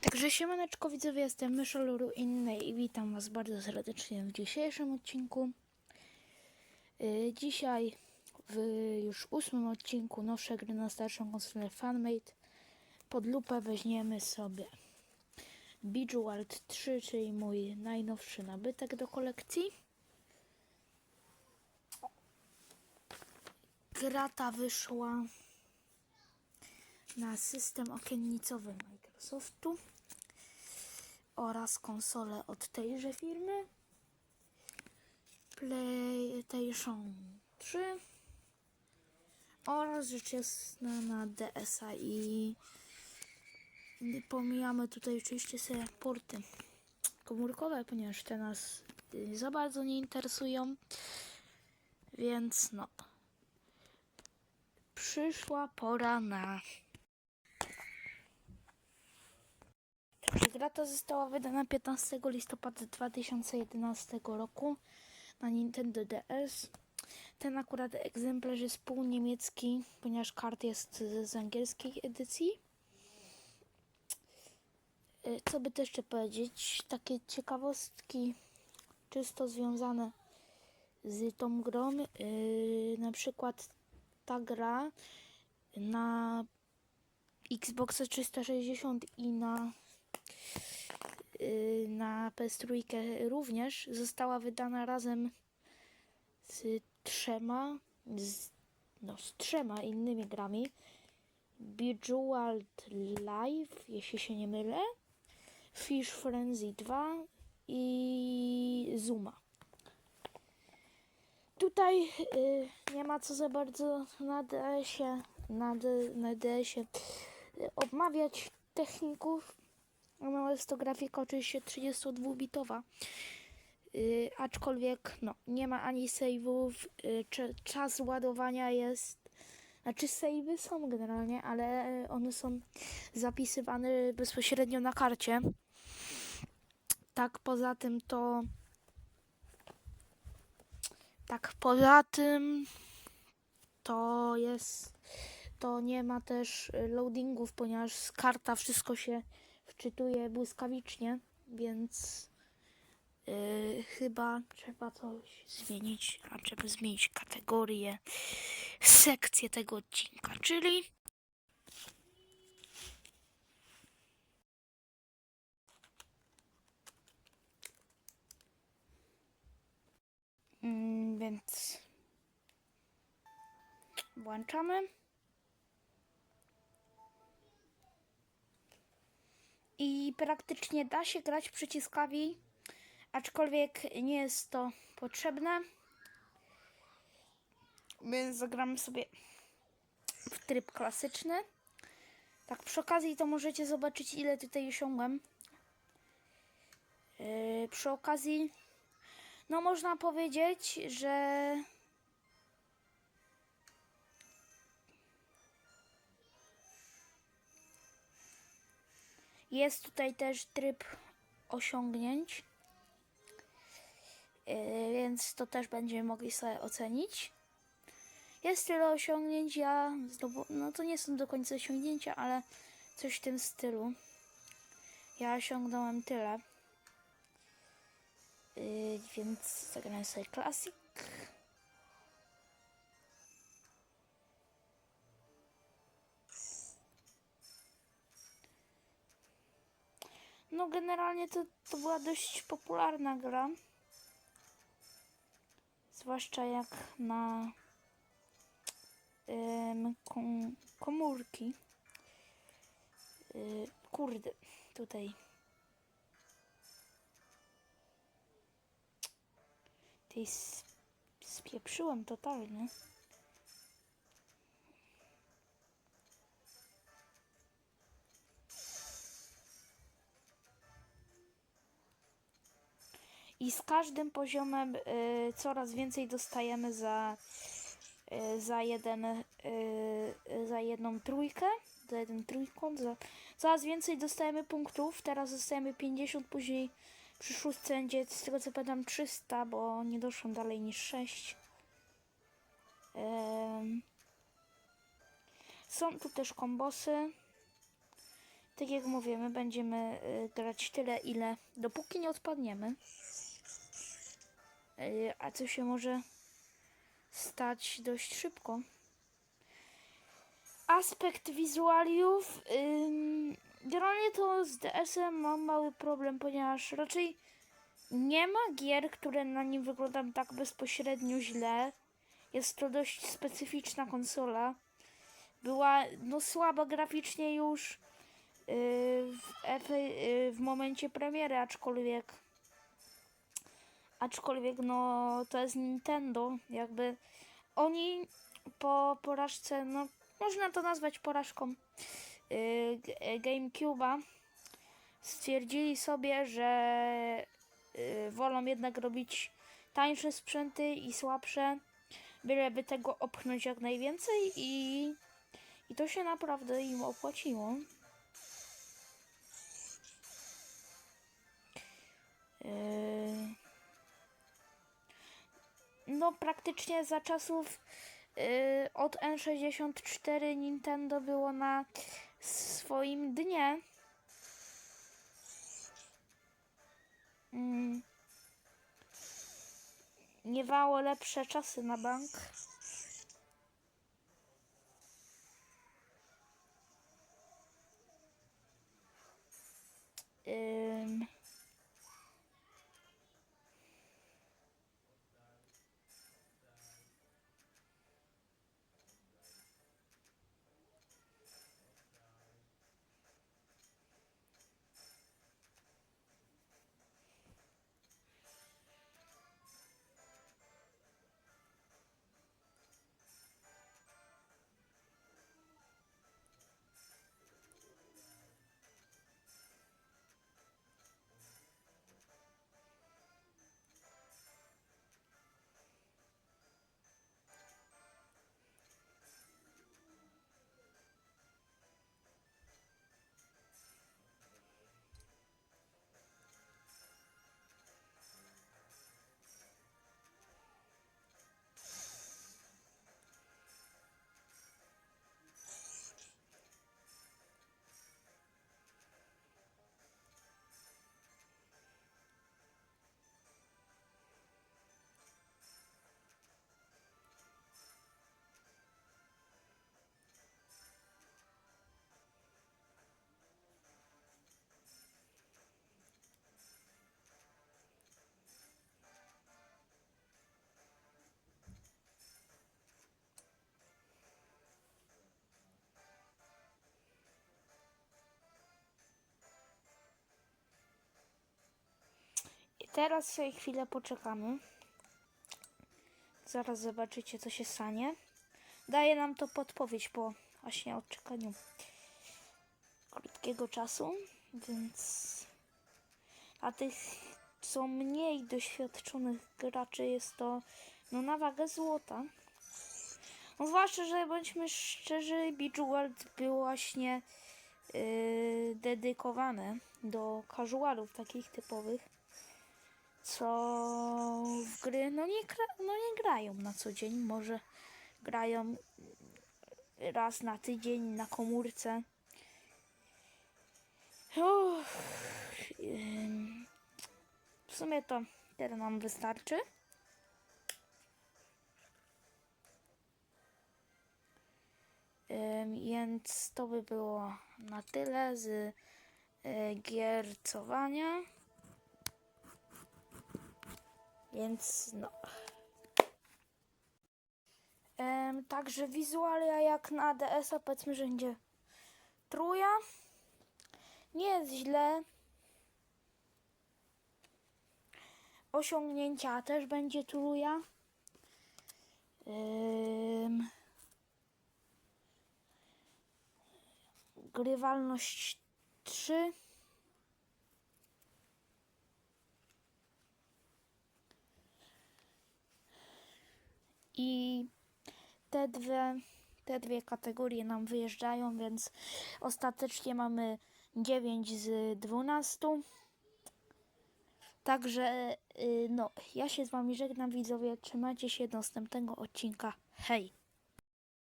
Także siemaneczko widzowie, jestem Myszoluru Innej i witam was bardzo serdecznie w dzisiejszym odcinku. Yy, dzisiaj w już ósmym odcinku nowszej gry na starszą konsolę Fanmade pod lupę weźmiemy sobie Bejeweled 3, czyli mój najnowszy nabytek do kolekcji. Gra ta wyszła na system okiennicowy Microsoftu oraz konsolę od tejże firmy. PlayStation 3 oraz rzecz jasna na DSa i pomijamy tutaj oczywiście sobie porty komórkowe, ponieważ te nas y, za bardzo nie interesują. Więc no. Przyszła pora na Także gra ta została wydana 15 listopada 2011 roku na Nintendo DS. Ten akurat egzemplarz jest półniemiecki, ponieważ kart jest z, angielskiej edycji. E, Co by to jeszcze powiedzieć? Takie ciekawostki czysto związane z tą grą. Yy, na przykład ta gra na Xboxa 360 i na na PS3 również. Została wydana razem z trzema z, no, z trzema innymi grami. Bejeweled Live, jeśli się nie mylę. Fish Frenzy 2 i Zuma. Tutaj y, nie ma co za bardzo na DS-ie, na, na DS-ie y, obmawiać techników. No jest to grafika oczywiście 32-bitowa. Y, aczkolwiek no, nie ma ani save'ów, y, cze- czas ładowania jest. Znaczy save'y są generalnie, ale one są zapisywane bezpośrednio na karcie. Tak poza tym to tak poza tym to jest to nie ma też loadingów, ponieważ karta wszystko się wczytuje błyskawicznie, więc yy, chyba trzeba coś zmienić, a trzeba zmienić kategorię, sekcję tego odcinka, czyli Mm, więc włączamy. I praktycznie da się grać przyciskami, aczkolwiek nie jest to potrzebne. Więc zagramy sobie w tryb klasyczny. Tak przy okazji to możecie zobaczyć ile tutaj osiągłem. Yy, przy okazji no można powiedzieć, że jest tutaj też tryb osiągnięć. Yy, więc to też będziemy mogli sobie ocenić. Jest tyle osiągnięć, ja no to nie są do końca osiągnięcia, ale coś w tym stylu. Ja osiągnąłem tyle. Yy, więc zagramy sobie klasik. No generalnie to, to była dość popularna gra. Zwłaszcza jak na ym, kom, komórki. Yy, kurde, tutaj Tej spieprzyłem totalnie. I z każdym poziomem y, coraz więcej dostajemy za, y, za jeden y, y, za jedną trójkę, za jeden trójkąt, za, coraz więcej dostajemy punktów. Teraz dostajemy 50, później przy szóstce będzie z tego co pamiętam 300, bo nie doszłam dalej niż 6. Em, Są tu też kombosy. Tak jak mówię, my będziemy y, grać tyle, ile dopóki nie odpadniemy. Y, a co się może stać dość szybko. Aspekt wizualiów. Generalnie to z DS-em mam mały problem, ponieważ raczej nie ma gier, które na nim wyglądają tak bezpośrednio źle. Jest to dość specyficzna konsola. Była no słaba graficznie już yy, w, yy, w momencie premiery, aczkolwiek aczkolwiek no to jest Nintendo, jakby oni po porażce, no można to nazwać porażką yy, GameCube'a stwierdzili sobie, że yy, wolą jednak robić tańsze sprzęty i słabsze, byleby tego opchnąć jak najwięcej i, i to się naprawdę im opłaciło. Yy, no praktycznie za czasów yy, od N64 Nintendo było na swoim dnie. Mm. Miewało lepsze czasy na bank. Teraz sobie chwilę poczekamy. Zaraz zobaczycie, co się stanie. Daje nam to podpowiedź po właśnie odczekaniu krótkiego czasu, więc dla tych, co mniej doświadczonych graczy jest to no na wagę złota. No zwłaszcza, że bądźmy szczerzy, Bejeweled było właśnie yy, dedykowane do casualów takich typowych co w gry no nie, no nie grają na co dzień, może grają raz na tydzień na komórce. Uff, w sumie to tyle nam wystarczy. Więc to by było na tyle z y, giercowania. Więc no. Em, także wizualia jak na DS-a powiedzmy, że będzie truja. Nie jest źle. Osiągnięcia też będzie truja. Ym, grywalność 3. i te dwie, te dwie kategorie nam wyjeżdżają, więc ostatecznie mamy 9 z 12. Także, y, no, ja się z Wami żegnam, widzowie. Trzymajcie się do następnego odcinka. Hej!